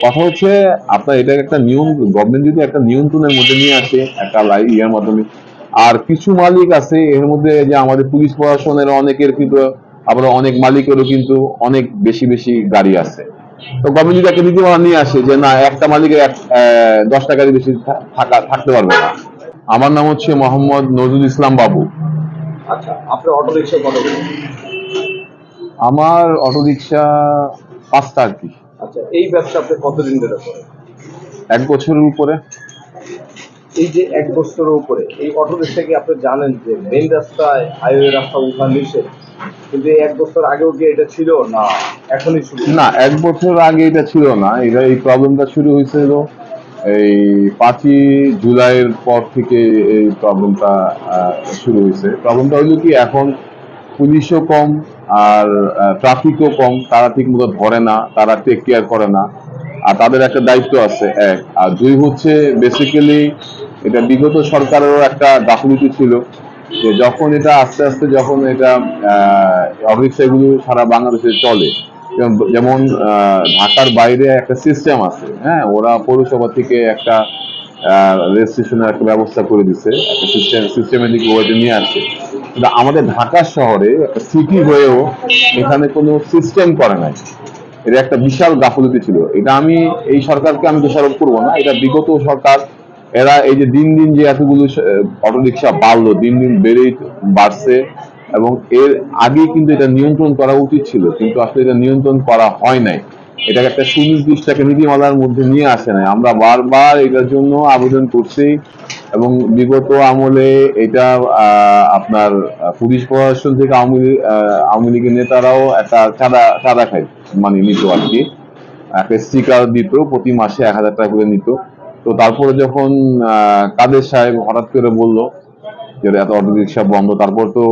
কথা হচ্ছে আপনার এটা একটা নিয়ম গভর্নমেন্ট যদি একটা নিয়ন্ত্রণের মধ্যে নিয়ে আসে একটা লাই ইয়ার মাধ্যমে আর কিছু মালিক আছে এর মধ্যে যে আমাদের পুলিশ প্রশাসনের অনেকের কিন্তু আবার অনেক মালিকেরও কিন্তু অনেক বেশি বেশি গাড়ি আছে। তো গভর্নমেন্ট যদি একটা নীতিমালা নিয়ে আসে যে না একটা মালিকের এক দশটা গাড়ি বেশি থাকা থাকতে পারবে না। আমার নাম হচ্ছে মোহাম্মদ নজরুল ইসলাম বাবু। আচ্ছা আপনার অটো রিক্সা কত আমার অটো রিক্সা পাঁচটা আর কি। আচ্ছা এই ব্যবসা আপনি কতদিন ধরে করেন? এক বছরের উপরে। এই যে এক বছরের উপরে এই অটো আপনি জানেন যে মেন রাস্তায় হাইওয়ে রাস্তা উঠা নিষেধ? কিন্তু এক বছর আগেও কি এটা ছিল না এখনই শুরু? না এক বছর আগে এটা ছিল না। এটা এই প্রবলেমটা শুরু হয়েছিল এই পাঁচই জুলাইয়ের পর থেকে এই প্রবলেমটা শুরু হয়েছে। প্রবলেমটা হলো কি এখন পুলিশও কম আর ট্রাফিকও কম, তারা ঠিক মতো ধরে না, তারা টেক কেয়ার করে না। আর তাদের একটা দায়িত্ব আছে, এক। আর দুই হচ্ছে বেসিক্যালি এটা বিগত সরকারেরও একটা গাফিলতি ছিল যে যখন এটা আস্তে আস্তে যখন এটা অফিসগুলো সারা বাংলাদেশে চলে, যেমন- ঢাকার বাইরে একটা সিস্টেম আছে হ্যাঁ? ওরা পৌরসভা থেকে একটা রেজিস্ট্রেশনের একটা ব্যবস্থা করে দিচ্ছে একটা সিস্টেম সিস্টেমের দিকে ওইটা নিয়ে কিন্তু আমাদের ঢাকা শহরে একটা সিটি হয়েও এখানে কোনো সিস্টেম করে নাই। এটা একটা বিশাল গাফলতি ছিল। এটা আমি, এই সরকারকে আমি দোষারোপ করব না। এটা বিগত সরকার, এরা এই যে দিন দিন যে এতগুলো অটোরিকশা বাড়লো, দিন দিন বেড়েই বাড়ছে এবং এর আগে কিন্তু এটা নিয়ন্ত্রণ করা উচিত ছিল, কিন্তু আসলে এটা নিয়ন্ত্রণ করা হয় নাই। এটাকে একটা সুনির্দিষ্ট একটা নীতিমালার মধ্যে নিয়ে আসে নাই। আমরা বারবার এটার জন্য আবেদন করছি এবং বিগত আমলে এটা আপনার পুলিশ প্রশাসন থেকে আওয়ামী আওয়ামী লীগের নেতারাও একটা চাঁদা চাঁদা খাই মানে নিত আর কি। একটা স্টিকার দিত, প্রতি মাসে এক হাজার টাকা করে নিত। তো তারপরে যখন কাদের সাহেব হঠাৎ করে বলল যে এত অটো রিক্সা বন্ধ, তারপর তো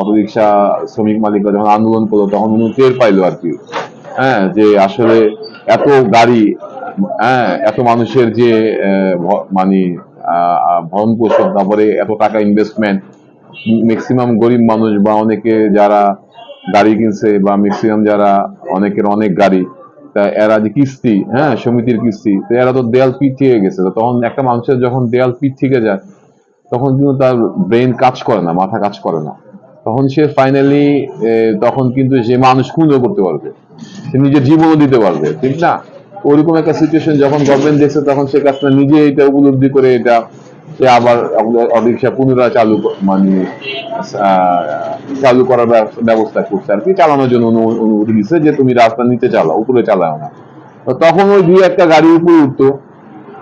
অটো রিক্সা শ্রমিক মালিকরা যখন আন্দোলন করল, তখন উনি টের পাইলো আর কি। হ্যাঁ যে আসলে এত গাড়ি হ্যাঁ এত মানুষের যে মানে ভরণ পোষণ তারপরে এত টাকা ইনভেস্টমেন্ট ম্যাক্সিমাম গরিব মানুষ বা অনেকে যারা গাড়ি কিনছে বা ম্যাক্সিমাম যারা অনেকের অনেক গাড়ি, তা এরা যে কিস্তি হ্যাঁ সমিতির কিস্তি, তো এরা তো দেয়াল পিছিয়ে গেছে। তখন একটা মানুষের যখন দেয়াল পিছিয়ে যায়, তখন কিন্তু তার ব্রেন কাজ করে না, মাথা কাজ করে না। তখন সে ফাইনালি তখন কিন্তু সে মানুষ খুনও করতে পারবে। সে নিজের জীবনও দিতে পারবে, ঠিক না? ওরকম একটা সিচুয়েশন যখন গভর্নমেন্ট দেখছে, তখন সে কাজটা নিজে এটা উপলব্ধি করে এটা সে আবার অরিক্সা পুনরায় চালু মানে চালু করার ব্যবস্থা করছে আর কি, চালানোর জন্য অনু- অনুমতি দিচ্ছে যে তুমি রাস্তা নিচে চালাও, উপরে চালাও না। তখন ওই দুই একটা গাড়ি উপরে উঠতো,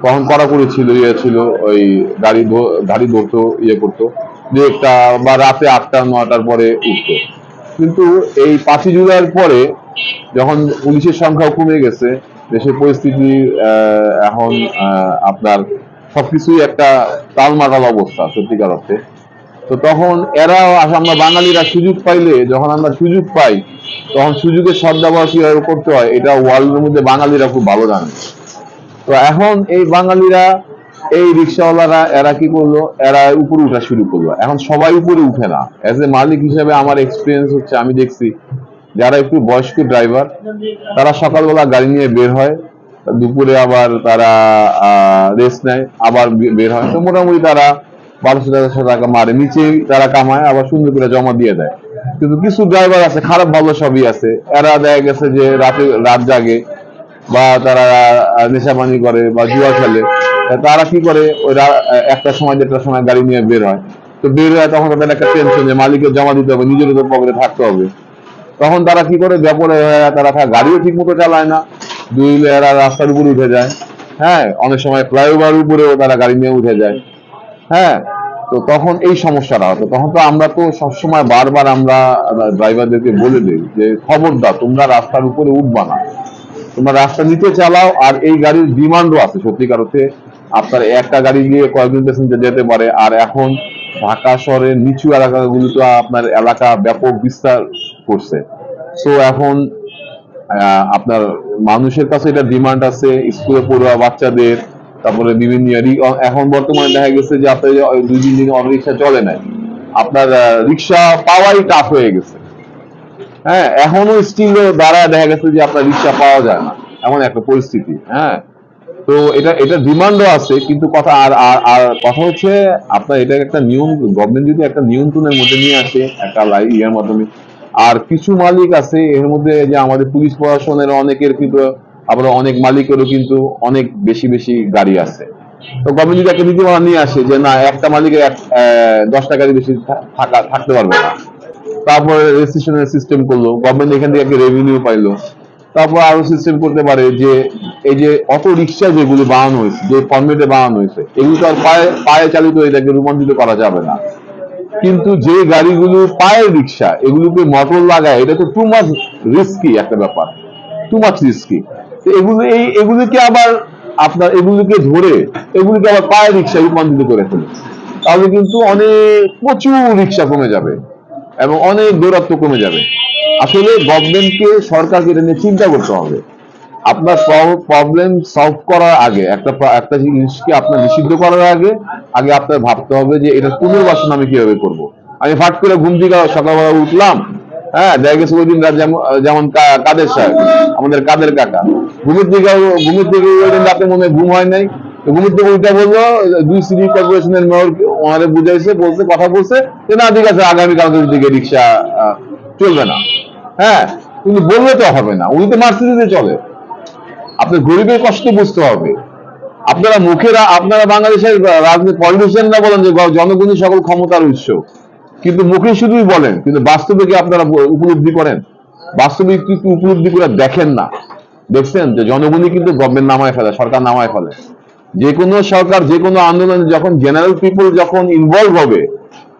তখন কড়াকড়ি ছিল ইয়ে ছিল, ওই গাড়ি গাড়ি ধরতো ইয়ে করতো, দু একটা বা রাতে আটটা, নটার পরে উঠতো। কিন্তু এই পাঁচই জুলাইয়ের পরে যখন পুলিশের সংখ্যাও কমে গেছে দেশের পরিস্থিতি এখন আপনার সবকিছুই একটা তালমাটাল অবস্থা সত্যিকার অর্থে। তো তখন এরা আমরা বাঙালিরা সুযোগ পাইলে, যখন আমরা সুযোগ পাই, তখন সুযোগের সদ্ব্যবহার কীভাবে করতে হয়, এটা ওয়ার্ল্ডের মধ্যে বাঙালিরা খুব ভালো জানে। তো এখন এই বাঙালিরা, এই রিক্সাওয়ালারা, এরা কি করল? এরা উপরে উঠা শুরু করল। এখন সবাই উপরে উঠে না। এজ এ মালিক হিসেবে আমার এক্সপিরিয়েন্স হচ্ছে, আমি দেখছি যারা একটু বয়স্ক ড্রাইভার তারা সকালবেলা গাড়ি নিয়ে বের হয়, দুপুরে আবার তারা রেস্ট নেয়, আবার বের হয়। তো মোটামুটি তারা বারোশো, তেরোশো টাকা মারে। নিচেই তারা কামায়, আবার সুন্দর করে জমা দিয়ে দেয়। কিন্তু কিছু ড্রাইভার আছে, খারাপ ভালো সবই আছে। এরা দেখা গেছে যে রাতে, রাত জাগে বা তারা নেশাপানি করে বা জুয়া খেলে। তারা কি করে? ওই একটা সময়, দেড়টার সময় গাড়ি নিয়ে বের হয়। তো বের হয় তখন তাদের একটা টেনশন যে মালিকের জমা দিতে হবে, নিজের উপর পকেটে থাকতে হবে। তখন তারা কি করে? ব্যাপারে তারা গাড়িও ঠিক মতো চালায় না। দুই এরা রাস্তার উপরে উঠে যায়। হ্যাঁ অনেক সময় ফ্লাইওভার উপরেও তারা গাড়ি নিয়ে উঠে যায়। হ্যাঁ তো তখন এই সমস্যাটা হতো। তখন তো আমরা তো সবসময় বারবার আমরা ড্রাইভারদেরকে বলে দিই যে খবর খবরদার, তোমরা রাস্তার উপরে উঠবা না। তোমরা রাস্তা নিতে চালাও আর এই গাড়ির ডিমান্ডও আছে সত্যিকার অর্থে। আপনার একটা গাড়ি দিয়ে কয়েকজন প্যাসেঞ্জার যেতে পারে। আর এখন ঢাকা শহরের নিচু এলাকাগুলো তো আপনার এলাকা ব্যাপক বিস্তার করছে। তো এখন আপনার মানুষের কাছে এটা ডিমান্ড আছে স্কুলে পড়ুয়া বাচ্চাদের, তারপরে বিভিন্ন এখন বর্তমানে দেখা গেছে যে আপনার দুই, তিন দিন অটো রিক্সা চলে নাই। আপনার রিক্সা পাওয়াই টাফ হয়ে গেছে। হ্যাঁ এখনও স্টিল দ্বারা দেখা গেছে যে আপনার রিক্সা পাওয়া যায় না। এমন একটা পরিস্থিতি হ্যাঁ। তো এটা এটা ডিমান্ডও আছে, কিন্তু কথা আর আর আর কথা হচ্ছে আপনার এটা একটা নিয়ম গভর্নমেন্ট যদি একটা নিয়ন্ত্রণের মধ্যে নিয়ে আসে, একটা লাই ইয়ের মাধ্যমে, আর কিছু মালিক আছে, এর মধ্যে যে আমাদের পুলিশ প্রশাসনের অনেকের কিন্তু, আবার অনেক মালিকেরও কিন্তু অনেক বেশি বেশি গাড়ি আছে। তো গভর্নমেন্ট যদি একটা নীতিমালা নিয়ে আসে যে না, একটা মালিকের এক দশটা গাড়ি বেশি থাকা, থাকতে পারবে না, তারপর রেজিস্ট্রেশনের সিস্টেম করল গভর্নমেন্ট এখান থেকে একটা রেভিনিউ পাইলো তারপর আরও সিস্টেম করতে পারে যে, এই যে অটো রিক্সা যেগুলো বানানো হয়েছে, যে ফর্মেটে বানানো হয়েছে, এগুলো তো আর পায়ে পায়ে চালিত এটাকে রূপান্তরিত করা যাবে না। কিন্তু যে গাড়িগুলো পায়ের রিক্সা এগুলোকে মোটর লাগায়, এটা তো টু মাচ রিস্কি একটা ব্যাপার। টু মাচ রিস্কি এগুলো, এই, এগুলোকে আবার আপনার, এগুলোকে ধরে, এগুলোকে আবার পায়ের রিক্সা রূপান্তরিত করে ফেলে। তাহলে কিন্তু অনেক প্রচুর রিক্সা কমে যাবে এবং অনেক দূরত্ব কমে যাবে। আসলে গভর্নমেন্টকে সরকারকে এটা নিয়ে চিন্তা করতে হবে, আপনার প্রবলেম সলভ করার আগে, একটা একটা জিনিসকে আপনার নিষিদ্ধ করার আগে আগে আপনার ভাবতে হবে যে এটা পুনর্বাসন আমি কীভাবে করব। আমি ফাট করে ঘুম থেকে সকালবেলা উঠলাম হ্যাঁ দেখা গেছে ওই দিন যেমন কাদের সাহেব, আমাদের কাদের কাকা। ঘুমের থেকে ঘুমের থেকে ওই দিন রাতে মনে ঘুম হয় নাই। ঘুমের থেকে উল্টা বলল, দুই সিটি কর্পোরেশনের মেয়র ওনারে বুঝাইছে, বলছে, কথা বলছে, যে না, ঠিক আছে, আগামীকাল দিকে রিক্সা চলবে না। হ্যাঁ কিন্তু বললে তো হবে না। উনি তো মার্সিডিজে চলে। আপনার গরিবের কষ্ট বুঝতে হবে। আপনারা মুখেরা, আপনারা বাংলাদেশের রাজনীতি পলিটিশিয়ানরা বলেন যে জনগণই সকল ক্ষমতার উৎস। কিন্তু মুখে শুধুই বলেন, কিন্তু বাস্তবে কি আপনারা উপলব্ধি করেন? বাস্তবে কি উপলব্ধি করে দেখেন না। দেখছেন যে, জনগণই কিন্তু গভর্নমেন্ট নামায় ফেলে, সরকার নামায় ফেলে। যে কোনো সরকার, যে কোনো আন্দোলনে যখন জেনারেল পিপল যখন ইনভলভ হবে,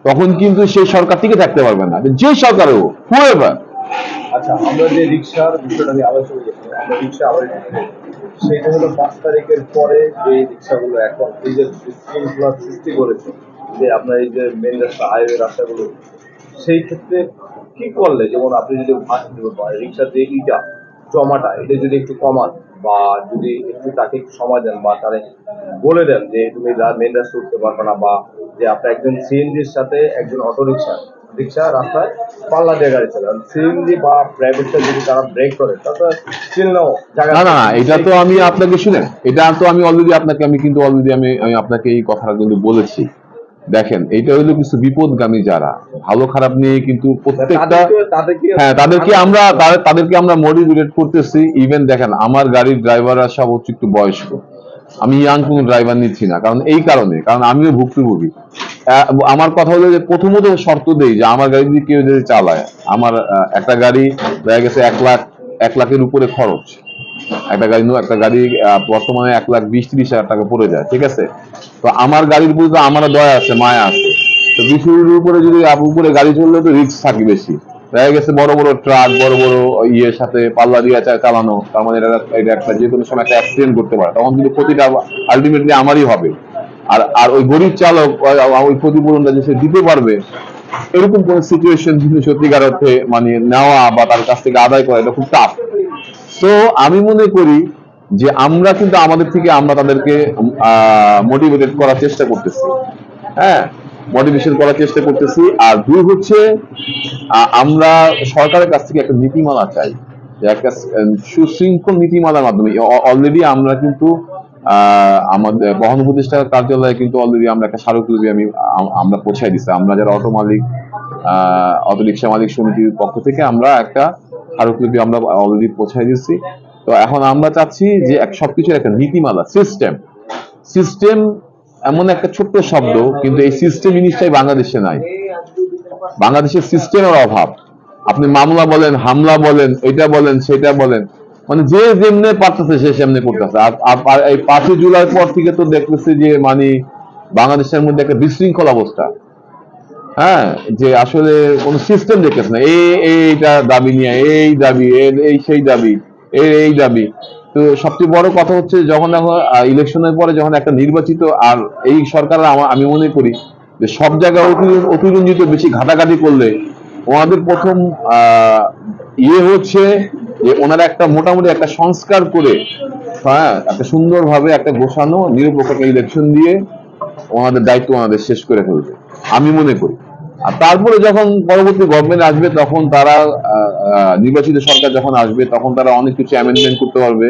তখন কিন্তু সেই সরকার টিকে থাকতে পারবে না। যে সরকার হোক হুয়েভার আচ্ছা আমরা যে রিক্সার বিষয়টা নিয়ে আলোচনা করছি, আমরা রিক্সা আবার সেটা হলো পাঁচ তারিখের পরে যে রিক্সাগুলো এখন এই যে শৃঙ্খলা সৃষ্টি করেছে, যে আপনার এই যে মেন রাস্তা হাইওয়ে রাস্তাগুলো, সেই ক্ষেত্রে কি করলে? যেমন আপনি যদি রিক্সার যে ইটা, জমাটা, এটা যদি একটু কমান, বা যদি একটু তাকে সময় দেন, বা তারে বলে দেন যে তুমি মেন রাস্তা উঠতে পারবে না, বা যে আপনার একজন সিএনজির সাথে একজন অটো রিক্সা রাস্তায় পাল্লা দিয়ে গাড়ি চালান সিএনজি বা প্রাইভেটটা যদি তারা ব্রেক করে তাহলে না না এটা তো আমি আপনাকে শুনেন এটা তো আমি অলরেডি আপনাকে আমি কিন্তু অলরেডি আমি আমি আপনাকে এই কথাটা কিন্তু বলেছি। দেখেন এটা হলো কিছু বিপদগামী যারা ভালো খারাপ নিয়ে কিন্তু প্রত্যেকটা হ্যাঁ তাদেরকে আমরা তাদেরকে আমরা মোটিভেট করতেছি ইভেন দেখেন আমার গাড়ির ড্রাইভাররা সব হচ্ছে একটু বয়স্ক। আমি ইয়াং কোনো ড্রাইভার নিচ্ছি না, কারণ এই কারণে, কারণ আমিও ভুক্তভোগী। আমার কথা হলো যে প্রথমত শর্ত দেই যে আমার গাড়ি যদি কেউ যদি চালায়, আমার একটা গাড়ি দেখা গেছে এক লাখ, এক লাখের উপরে খরচ। একটা গাড়ি একটা গাড়ি বর্তমানে এক লাখ বিশ, ত্রিশ হাজার টাকা পড়ে যায়, ঠিক আছে? তো আমার গাড়ির উপরে তো আমার দয়া আছে, মায়া আছে। তো বিশুরির উপরে যদি উপরে গাড়ি চললে তো রিস্ক থাকে বেশি। দেখা গেছে বড় বড় ট্রাক, বড় বড় ইয়ের সাথে পাল্লা দিয়ে চালানো। তার মানে একটা যে কোনো সময় একটা অ্যাক্সিডেন্ট করতে পারে। তখন কিন্তু ক্ষতিটা আলটিমেটলি আমারই হবে। আর আর ওই গরিব চালক ওই ক্ষতিপূরণটা যে সে দিতে পারবে, এরকম কোন সিচুয়েশন কিন্তু সত্যিকার অর্থে মানে নেওয়া বা তার কাছ থেকে আদায় করা, এটা খুব টাফ তো আমি মনে করি যে আমরা কিন্তু আমাদের থেকে আমরা তাদেরকে মোটিভেটেড করার চেষ্টা করতেছি। হ্যাঁ? মোটিভেশন করার চেষ্টা করতেছি। আর দুই হচ্ছে আমরা সরকারের কাছ থেকে একটা নীতিমালা চাই। একটা সুশৃঙ্খল নীতিমালার মাধ্যমে অলরেডি আমরা কিন্তু আমাদের বহন উপদেষ্টা কার্যালয়ে কিন্তু অলরেডি আমরা একটা স্মারকলিপি আমি আমরা পৌঁছাই দিচ্ছি আমরা যারা অটো মালিক অটো রিক্সা মালিক সমিতির পক্ষ থেকে আমরা একটা স্মারকলিপি আমরা অলরেডি পৌঁছাই দিচ্ছি তো এখন আমরা চাচ্ছি যে এক, সবকিছুর একটা নীতিমালা সিস্টেম সিস্টেম এমন একটা ছোট্ট শব্দ, কিন্তু এই সিস্টেম জিনিসটাই বাংলাদেশে নাই। বাংলাদেশের সিস্টেমের অভাব। আপনি মামলা বলেন, হামলা বলেন, এটা বলেন, সেটা বলেন। মানে যে যেমনে পারতেছে, সে সেমনে করতেছে। আর এই পাঁচই জুলাই পর থেকে তো দেখতেছি যে মানে বাংলাদেশের মধ্যে একটা বিশৃঙ্খল অবস্থা। হ্যাঁ যে আসলে কোন সিস্টেম দেখতেছে না। এই এইটা দাবি নিয়ে, এই দাবি এই- এই সেই দাবি এই দাবি। তো সবচেয়ে বড় কথা হচ্ছে যখন এখন ইলেকশনের পরে যখন একটা নির্বাচিত আর এই সরকার আমা- মনে করি যে সব জায়গায় অতি- অতিরঞ্জিত বেশি ঘাটাঘাটি করলে ওনাদের প্রথম ইয়ে হচ্ছে যে ওনারা একটা মোটামুটি একটা সংস্কার করে হ্যাঁ একটা সুন্দরভাবে একটা গোছানো, নিরপেক্ষ ইলেকশন দিয়ে ওনাদের দায়িত্ব ওনাদের শেষ করে ফেলবে। আমি মনে করি। আর তারপরে যখন পরবর্তী গভর্নমেন্ট আসবে, তখন তারা নির্বাচিত সরকার যখন আসবে, তখন তারা অনেক কিছু অ্যামেন্ডমেন্ট করতে পারবে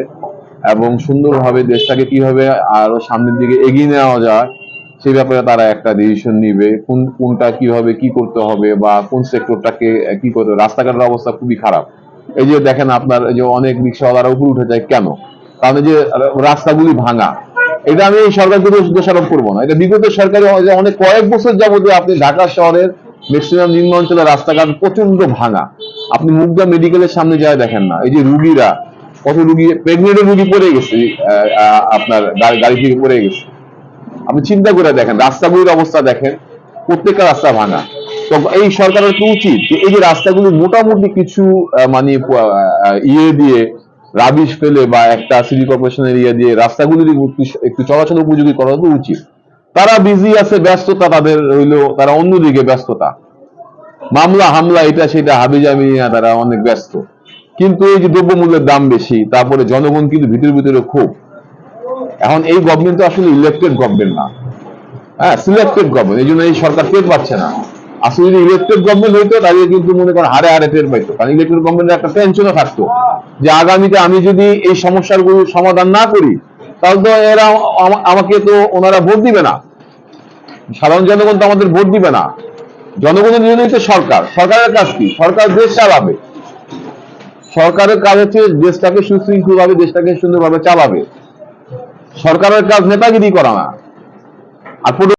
এবং সুন্দরভাবে দেশটাকে কীভাবে আরও সামনের দিকে এগিয়ে নেওয়া যায় সেই ব্যাপারে তারা একটা ডিসিশন নিবে। কোন, কোনটা কীভাবে কি করতে হবে বা কোন সেক্টরটাকে কি করতে হবে। রাস্তাঘাটের অবস্থা খুবই খারাপ। এই যে দেখেন আপনার যে অনেক রিক্সাওয়ালারা উপরে উঠে যায় কেন? কারণ যে রাস্তাগুলি ভাঙা এটা আমি সরকারকে দোষ- দোষারোপ করব না। এটা বিগত সরকারি অনেক কয়েক বছর যাবতীয় আপনি ঢাকা শহরের ম্যাক্সিমাম নিম্ন অঞ্চলের রাস্তাঘাট প্রচণ্ড ভাঙা। আপনি মুগদা মেডিকেলের সামনে যায় দেখেন না। এই যে রুগীরা, কত রুগী প্রেগনেন্ট রুগী পড়ে গেছে আপনার গাড়ি থেকে পড়ে গেছে। আপনি চিন্তা করে দেখেন, রাস্তাগুলির অবস্থা দেখেন, প্রত্যেকটা রাস্তা ভাঙা। তো এই সরকারের তো উচিত যে এই যে রাস্তাগুলি মোটামুটি কিছু মানে ইয়ে দিয়ে রাবিশ ফেলে বা একটা সিটি কর্পোরেশনের ইয়ে দিয়ে রাস্তাগুলির একটু- চলাচল উপযোগী করা তো উচিত। তারা বিজি আছে, ব্যস্ততা তাদের রইল, তারা অন্যদিকে ব্যস্ততা। মামলা, হামলা, এটা সেটা হাবিজাবি নিয়ে তারা অনেক ব্যস্ত। কিন্তু এই যে দ্রব্যমূল্যের দাম বেশি, তারপরে জনগণ কিন্তু ভিতরে ভিতরে খুব এখন এই গভর্নমেন্ট তো আসলে ইলেকটেড গভর্নমেন্ট না। হ্যাঁ সিলেক্টেড গভর্নমেন্ট এই জন্য এই সরকার টের পাচ্ছে না। আসলে যদি ইলেকটেড গভর্নমেন্ট হইতো, তাহলে কিন্তু মনে করেন হারে হারে টের পাইতো। কারণ ইলেকটেড গভর্নমেন্টের একটা টেনশনও থাকতো। যে আগামীতে আমি যদি এই সমস্যাগুলো সমাধান না করি, তাহলে তো এরা আমাকে তো ওনারা ভোট দিবে না। সাধারণ জনগণ তো আমাদের ভোট দিবে না। জনগণের নির্ণয় তো সরকার। সরকারের কাজ কি? সরকার দেশ চালাবে। সরকারের কাজ হচ্ছে দেশটাকে সুশৃঙ্খল ভাবে দেশটাকে সুন্দরভাবে চালাবে। সরকারের কাজ নেতাগিরি করা না। আর